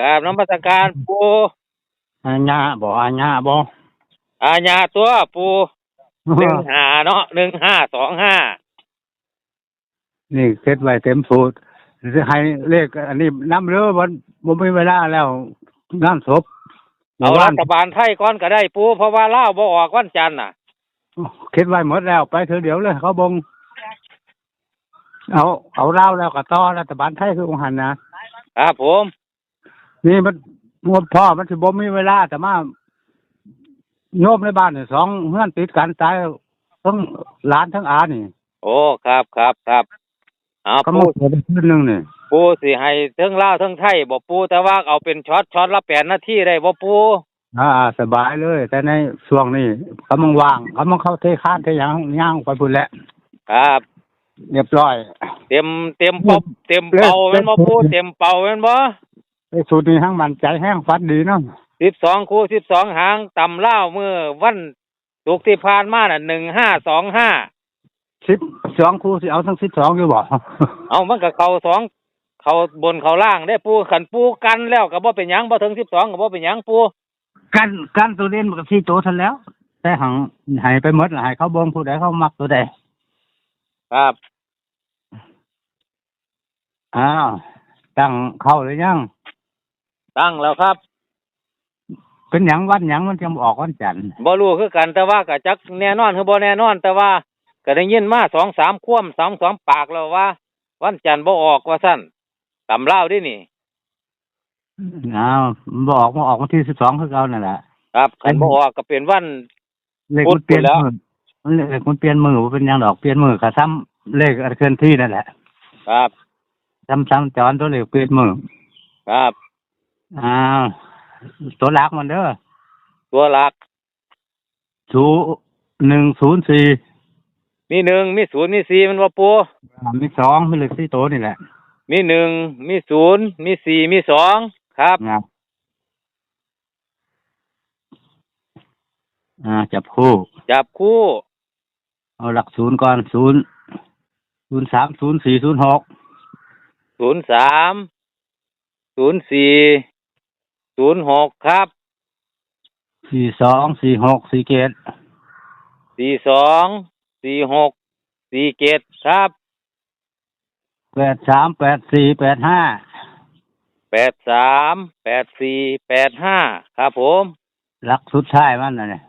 กราบนมัสการปูอาญาบ่อาญาบ่อาญาตัวปูหนึ่งห้าเนาะหนึ่งห้าสองห้านี่เก็ดไว้เต็มสูตรสิให้เลขอันนี้น้ำเรือบ่บ่มีเวลาแล้วงานศพเอามื่รัวนฐบาลไทยก่อนก็ได้ปูเพราะว่าเล่าวบ่ออกวันจันทร์น่ะเก็ดไว้หมดแล้วไปเถอะเดี๋ยวเลยเขาบง เอาเอาเล่าแล้วก็ต่อรัฐบาลไทยคือองค์หันนะครับผม นี่มันงบพ่อมันสิบ่มีเวลาแต่มาโยมในบ้านนี่สองเฮือนติดกันตายทั้งหลานทั้งอานี่โอ้ครับครับครับเอาก็ปูมาเกิดขึ้นหนึงนี่ปูสิให้เทั้งเล่าวเทั้งไทยบ่ปูแต่ว่าเอาเป็นช็อตช็อตละแปดนาทีได้บ่ปูอ่าสบายเลย แต่ในช่วงนี้กำลังว่างกำลังเข้าเทคานเทหยังย่างไปพุ่นแหละครับ เรียบร้อย เต็มเต็มปอบเต็มเป่าแม่นบ่ปูเต็มเป่าแม่นบ่ ไอ้สูตรนี้ทั้งมันใจแห้งฟัดดีเนาะสิบสองคู่สิบสองหางต่ำเล่าวมือวันศุกร์ที่ผ่านมาน่ะหนึ่งห้าสองห้าสิบสองครูสิเอาทั้งสิบสองอยู่บ่เอามันก็เขาสองเขาบนเขาล่างได้ปูขันปูกันแล้วก็บ่เป็นหยังบ่ถึงสิบสองก็บ่เป็นหยังปูกันกันตัวเล่นมันก็ที่โตทันแล้ว แต่หังใหายไปหมดละใหายเขาเบงผู้ใดเขามักตัวใดครับอ้าวตั้งเข้าหรือยัง ตั้งแล้วครับเป็นหยังวันหยังมันจะออกวันจันทร์บ่รู้คือกันแต่ว่าก็จักแน่นอนคือบ่แน่นอน แต่ว่าก็ได้ยินมาสองสามคว่ำสองสองปากแล้วว่า วันจันทร์บ่ออกว่าซั่นตำเล่าวเดินี่อ้าวมันบออกมาออกวันที่สิบสองคือเก่านั่นแหละ ครับคันบ่ออกก็เป็นวัน เลขพูมัดนเปลี่ยนแล้ว มือมันเลขมันเปลี่ยนมือบ่เป็นหยังดอกเปลี่ยนมือก็ซ้ำเลขอันเคลื่อนที่นั่นแหละครับ ซ้ำซ้ำจอนตัวเลขเปลี่ยนมือ ครับ อ้าวตัวหลักมันเด้อตัวหลักศูหนึ่งศูนย์สี่มีหนึ่งมีศูนย์มีสี่มันว่าปูมีสองมีเลขสี่ตัวนี่แหละ มีหนึ่งมีศูนย์มีสี่มีสองครับนะอ่าจับคู่ จับคู่ เอาหลักศูนย์ก่อนศูนย์ศูนย์สามศูนย์สี่ศูนย์หกศูนย์สามศูนย์สี่ ศูนย์หกครับสี่สองสี่หกสี่เกตสี่สองสี่หกสี่เจ็ดครับแปดสามแปดสี่แปดห้าแปดสามแปดสี่แปดห้าครับผมหลักสุดท้ายมันน่ะเนี่ย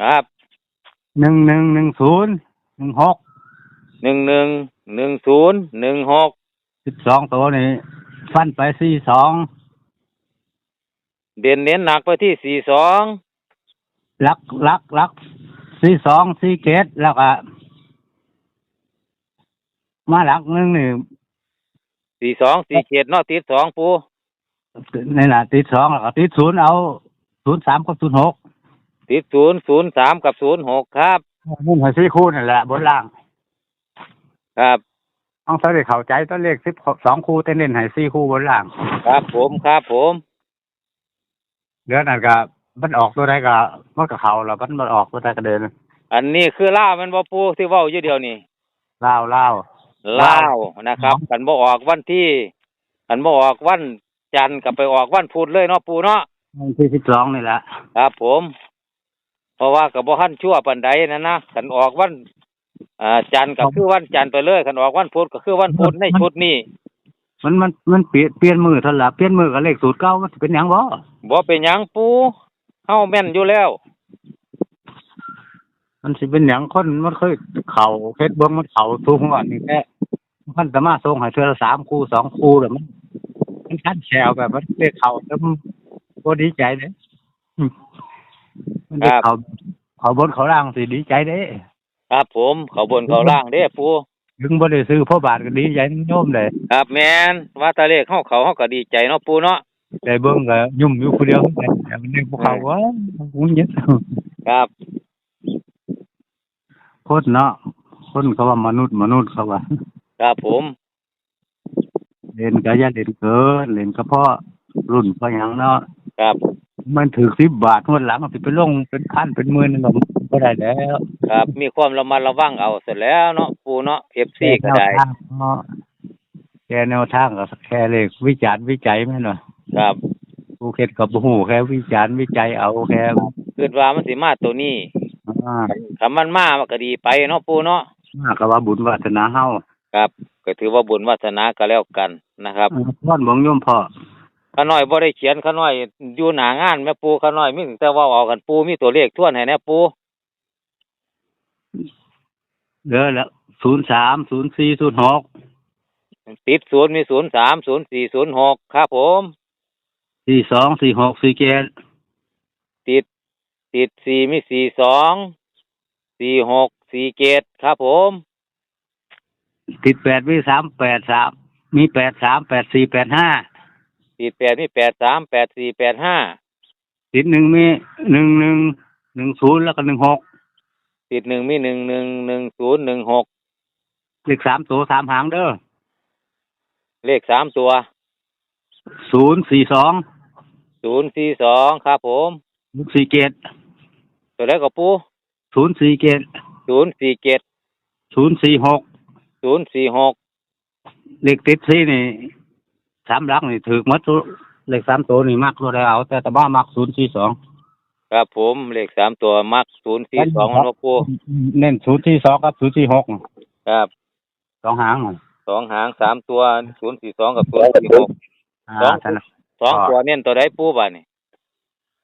ครับหนึ่งหนึ่งหนึ่งศูนย์หนึ่งหกหนึ่งหนึ่งหนึ่งศูนย์หนึ่งหกสิบสองตัวนี่ฟันไปสี่สอง เด่นเน้นหนักไปที่สี่สองหลักหลักหลักสี่สองสี่เกตแล้วก็มาหลักหนึ่งนี่สี่สองสี่เจ็ดเนอติดสองปูในหน้าติดสองแล้วก็ติดศูนย์เอาศูนย์สามกับศูนย์หกติดศูนย์ศูนย์สามกับศูนย์หกครับมุ่งให้สี่คู่นั่นแหละบนล่าง ครับต้องใส่เข้าใจตัวเลขสิบสองคู่แต่เน้นให้สี่คู่บนล่าง ครับผมครับผม เดือนนั้นก็มันออกตัวใดก็มันก็เขาแล้วมันมันออกตัวใดก็เดินอันนี้คือล่าวแมันบ่ปูที่เว้าอยู่เดียวนี่เล่าวล่าวล่าวนะครับกันบ่ออกวันที่กันบ่ออกวันจันทร์ก็ไปออกวันพุธเลยเนาะปูเนาะวันที่สิบสองนี่แหละครับ ผม เพราะว่าก็บ่ทันชั่วปานใดนะนะกันออกวันอ่าจันทร์ก็คือวันจันทร์ไปเลยกันออกวันพุธก็คือวันพุธในชุดนี้ มันมันมันเปลี่ยนเปลี่ยนมือเท่าละเปลี่ยนมือกับเลขสูตรเก่ามันสิเป็นหยังบ่บ่เป็นหยังปูเฮาแม่นอยู่แล้ว มันสิเป็นหยังคนมันเคยเข่าเพชรเบิ้งมันเข่าสูงกว่านี่แค่มันสามารถส่งให้เธอละสามคู่สองคู่แต่มันมันคันแชวแบบมันเลขเข่าแล้วมันบ่ดีใจเด้อืมมันเลขเขาเขาบนเขาล่างสิดีใจเด้ ครับผมเขาบนเขาล่างเด้ปู ถึงบ่ได้ซื้อพ่อบาทก็ดีใจโยมเลยครับแม่นว่าแตาเลขเฮาเขาเฮาก็ดีใจเนาะปูเนาะแต่เบิ่งก็ยุ่มอยู่ผู้เดียวแต่มันยังบ่เข้าว่าอุ้ยเย็ดครับคนเนาะคนเขาว่ามนุษย์มนุษย์เขาว่าครับผมเล่นก็อย่าเล่นเกินเล่นก็เพราะรุ่นเพราะหยังเนาะครับมันถือสิบบาทงวดหลังเอาไปไปลงเป็นพันเป็นหมื่นนึงก็บ่ได้แล้ว ครับมีความระมัดระวังเอาเสร็จแล้วเนาะ ปูเนาะ FC ก็ได้แนวทางเนาะแค่แนวทางก็แค่เลขวิจารณ์วิจัยแม่นบ่ครับผู้เฮ็ดกับบ่ฮู้แค่วิจารณ์วิจัยเอาแค่คิดว่ามันสิมาตัวนี้อ่าถ้ามันมามันก็ดีไปเนาะปูเนาะมาก็ว่าบุญวาสนาเฮาครับ ก็ถือว่าบุญวาสนาก็แล้วกันนะครับพ่อนบ่งโยมพ่อข้าน้อยบ่ได้เขียนข้าน้อยอยู่หน้างานแม่ปูข้าน้อยมีแต่ว่าเอากันปูมีตัวเลขทวนให้แน่ปูเด้อแล้ว 03 04 06ติดศูนย์มีศูนย์สามศูนย์สี่ศูนย์หกครับผม42 46 47ติดติดสี่มีสี่สองสี่หกสี่เกตครับผม ติด8มี383มี83 84 85ติดแปดมีแปดสามแปดสี่แปดห้าติด1มี11 10แล้วก็16ติดหนึ่งมีหนึ่งหนึ่งหนึ่งศูนย์หนึ่งหก เลข3ตัว3หางเด้อเลขสามตัว042ศูนย์สี่สองครับผม47ตัวแรกก็ปู047ศูนย์สี่เกต046ศูนย์สี่หกเลขติดซี่นี่สามหลักนี่ถือมัดตัวเลขสามตัวนี่มักตัวได้เอา แต่แต่บ้ามักศูนย์สี่สองครับผมเลขสามตัวมักศูนย์สี่สองครับปูเน้นศูนย์สี่สองกับศูนย์สี่หกครับ สองหางสองหางสามตัวศูนย์สี่สองกับศูนย์สี่หกอ่าสองท่านน่ะสองตัวเน้นตัวใดปูบ้านี่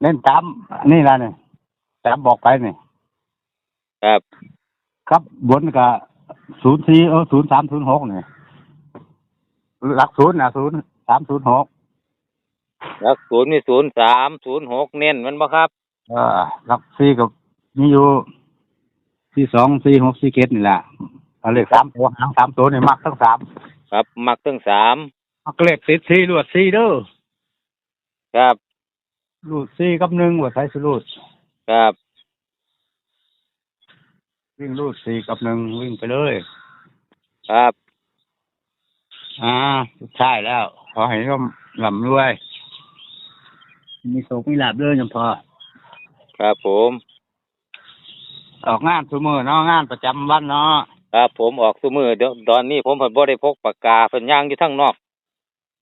เน้นตามนี่ละนี่ตามบอกไปนี่ครับ ครับบนกับศูนย์สี่เออศูนย์สามศูนย์หกนี่หลักศูนย์นะศูนย์สามศูนย์หกแล้วศูนย์มีศูนย์สามศูนย์หกเน้นมันบ่ครับเออหลักสี่กับมีอยู่สี่สองสี่หกสี่เกตนี่แหละ เอาเลขสามตัวหางสามตัวนี่มักทั้งสามครับ มักตั้งสามมักเลขติดสี่ลวดสี่เด้อครับรูดสี่กับหนึ่งว่าใช้สรูดครับวิ่งรูดสี่กับหนึ่งวิ่งไปเลย ครับอ่าสุดท้ายแล้ว ขอให้ร่มลำรวย มีโศกมีลาบเลยยังพอ ครับผม ออกงานทุกมือเนาะงานประจำวันเนาะ ครับ ผมออกสมือเดี๋ยวตอนนี้ผมเพิ่นบ่ได้พกปากกาเพิ่นย่างอยู่ทั้งนอก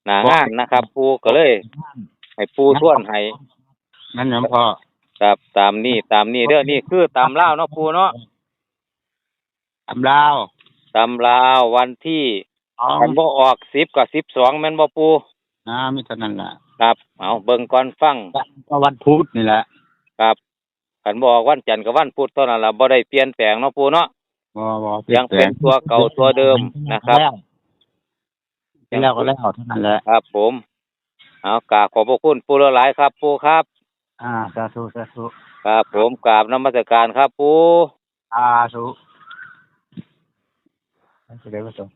หน้างานนะครับ ปูก็เลย ให้ปูท่วนให้นั่นยังพอครับตามนี้ตามนี้เด้อนี่คือตามเล่าวเนาะปูเนาะทำลาวตามลาววันที่อ๋อมันบ่ออก10กับ12แม่นบ่ปูนะมิเท่านั้นแหละครับ เอาเบิ่งก่อนฟัง ก็วันพุธนี่แหละ ครับคันบ่ออกวันจันทร์กับวันพุธเท่านั้นล่ะบ่ได้เปลี่ยนแปลงเนาะปูเนาะ บ่บ่ยังเป็นตัวเก่าตัวเดิมนะครับแล้วก็แล้วเท่านั้นแหละ ครับ ผมเอากราบขอบพระคุณปูหลายๆครับ ปูครับ อ่าสาธุสาธุครับผมกราบนมัสการครับปู สาธุนั่นคือเดี๋ยวก็ต้อง